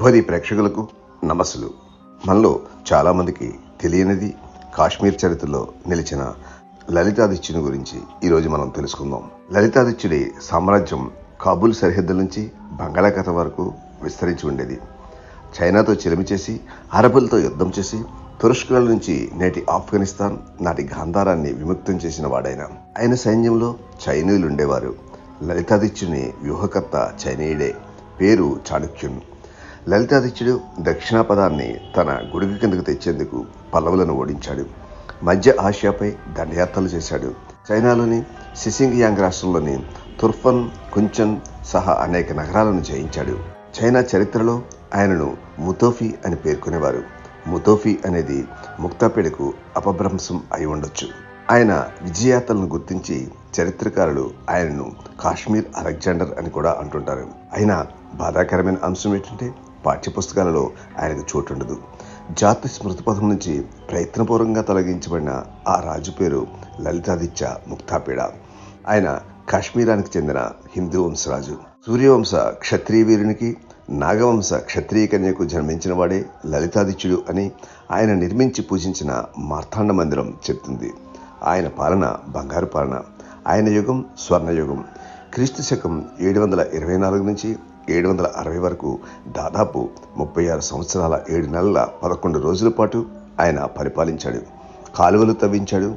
భోది ప్రేక్షకులకు నమస్సులు. మనలో చాలామందికి తెలియనిది కాశ్మీర్ చరిత్రలో నిలిచిన లలితాదిత్యుని గురించి ఈరోజు మనం తెలుసుకుందాం. లలితాదిత్యుడి సామ్రాజ్యం కాబూల్ సరిహద్దుల నుంచి బంగాళాఖాతం వరకు విస్తరించి ఉండేది. చైనాతో చిలిమి చేసి అరబులతో యుద్ధం చేసి తురస్కుల నుంచి నేటి ఆఫ్ఘనిస్తాన్ నాటి గాంధారాన్ని విముక్తం చేసిన వాడైన. ఆయన సైన్యంలో చైనీయులు ఉండేవారు. లలితాదిత్యుని వ్యూహకర్త చైనీయుడే. పేరు చాణుక్యుని. లలితాదిత్యుడు దక్షిణాపదాన్ని తన గుడికి కిందకు తెచ్చేందుకు పల్లవులను ఓడించాడు. మధ్య ఆసియాపై దండయాత్రలు చేశాడు. చైనాలోని సిసింగియాంగ్ రాష్ట్రంలోని తుర్ఫన్ కుంచన్ సహా అనేక నగరాలను జయించాడు. చైనా చరిత్రలో ఆయనను ముతోఫీ అని పేర్కొనేవారు. ముతోఫీ అనేది ముక్తాపేడకు అపభ్రంశం అయి ఉండొచ్చు. ఆయన విజయాతలను గుర్తించి చరిత్రకారులు ఆయనను కాశ్మీర్ అలెగ్జాండర్ అని కూడా అంటుంటారు. అయినా బాధాకరమైన అంశం ఏంటంటే పాఠ్యపుస్తకాలలో ఆయనకు చోటుండదు. జాతి స్మృతిపథం నుంచి ప్రయత్నపూర్వకంగా తొలగించబడిన ఆ రాజు పేరు లలితాదిత్య ముక్తాపేడ. ఆయన కాశ్మీరానికి చెందిన హిందూ వంశరాజు. సూర్యవంశ క్షత్రియ వీరునికి నాగవంశ క్షత్రియ కన్యకు జన్మించిన వాడే లలితాదిత్యుడు అని ఆయన నిర్మించి పూజించిన మార్తాండ మందిరం చెప్తుంది ఆయన పాలన బంగారు పాలన. ఆయన యుగం స్వర్ణయుగం. క్రీస్తు శకం ఏడు వందల ఇరవై నాలుగు నుంచి ఏడు వందల అరవై వరకు దాదాపు ముప్పై ఆరు సంవత్సరాల ఏడు నెలల పదకొండు రోజుల పాటు ఆయన పరిపాలించాడు. కాలువలు తవ్వించాడు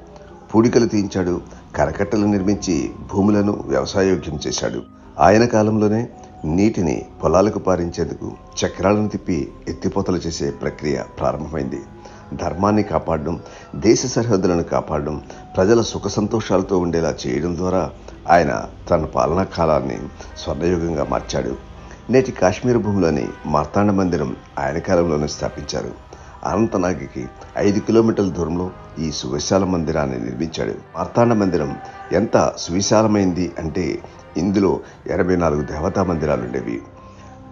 పూడికలు తీయించాడు కరకట్టలు నిర్మించి భూములను వ్యవసాయోగ్యం చేశాడు. ఆయన కాలంలోనే నీటిని పొలాలకు పారించేందుకు చక్రాలను తిప్పి ఎత్తిపోతలు చేసే ప్రక్రియ ప్రారంభమైంది. ధర్మాన్ని కాపాడడం దేశ సరిహద్దులను కాపాడడం ప్రజల సుఖ సంతోషాలతో ఉండేలా చేయడం ద్వారా ఆయన తన పాలనా కాలాన్ని స్వర్ణయుగంగా మార్చాడు. నేటి కాశ్మీర్ భూమిలోని మార్తాండ మందిరం ఆయన కాలంలోనే స్థాపించారు. అనంతనాగికి ఐదు కిలోమీటర్ల దూరంలో ఈ సువిశాల మందిరాన్ని నిర్మించాడు. మార్తాండ మందిరం ఎంత సువిశాలమైంది అంటే ఇందులో ఎనభై నాలుగు దేవతా మందిరాలు ఉండేవి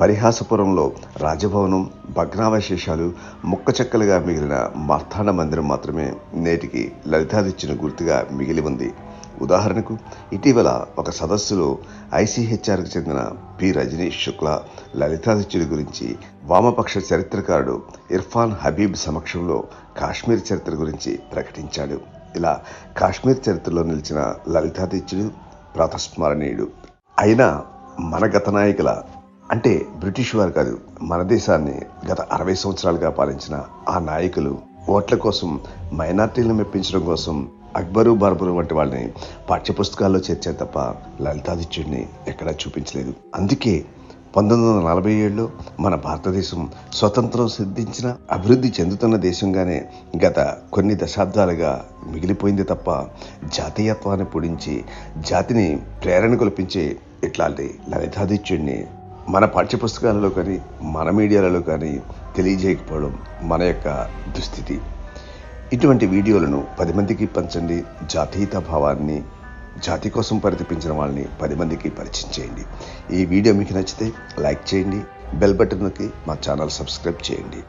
పరిహాసపురంలో రాజభవనం భగ్నావశేషాలు ముక్క చెక్కలుగా మిగిలిన మార్తాండ మందిరం మాత్రమే నేటికి లలితాదిత్యుని గుర్తుగా మిగిలి ఉంది. ఉదాహరణకు ఇటీవల ఒక సదస్సులో ఐసీహెచ్ఆర్కు చెందిన పి. రజనీష్ శుక్లా లలితాదిత్యుడి గురించి వామపక్ష చరిత్రకారుడు ఇర్ఫాన్ హబీబ్ సమక్షంలో కాశ్మీర్ చరిత్ర గురించి ప్రకటించాడు. ఇలా కాశ్మీర్ చరిత్రలో నిలిచిన లలితాదిత్యుడు ప్రాతస్మరణీయుడు. అయినా మన గత నాయకుల అంటే బ్రిటిష్ వారు కాదు మన దేశాన్ని గత అరవై సంవత్సరాలుగా పాలించిన ఆ నాయకులు ఓట్ల కోసం మైనార్టీలను మెప్పించడం కోసం అక్బరు బార్బరు వంటి వాళ్ళని పాఠ్యపుస్తకాల్లో చేర్చారు తప్ప లలితాదిత్యుడిని ఎక్కడా చూపించలేదు. అందుకే పంతొమ్మిది వందల నలభై ఏడులో మన భారతదేశం స్వతంత్రం సిద్ధించిన అభివృద్ధి చెందుతున్న దేశంగానే గత కొన్ని దశాబ్దాలుగా మిగిలిపోయింది తప్ప జాతీయత్వాన్ని పొడించి జాతిని ప్రేరణ కల్పించే ఇట్లాంటి లలితాదిత్యుడిని మన పాఠ్యపుస్తకాలలో కానీ మన మీడియాలలో కానీ తెలియజేయకపోవడం మన యొక్క దుస్థితి. ఇటువంటి వీడియోలను పది మందికి పంచండి జాతీయత భావాన్ని జాతి కోసం పరితపించిన వాళ్ళని పది మందికి పరిచయం చేయండి. ఈ వీడియో మీకు నచ్చితే లైక్ చేయండి బెల్ బటన్ నొక్కి మా ఛానల్ సబ్స్క్రైబ్ చేయండి.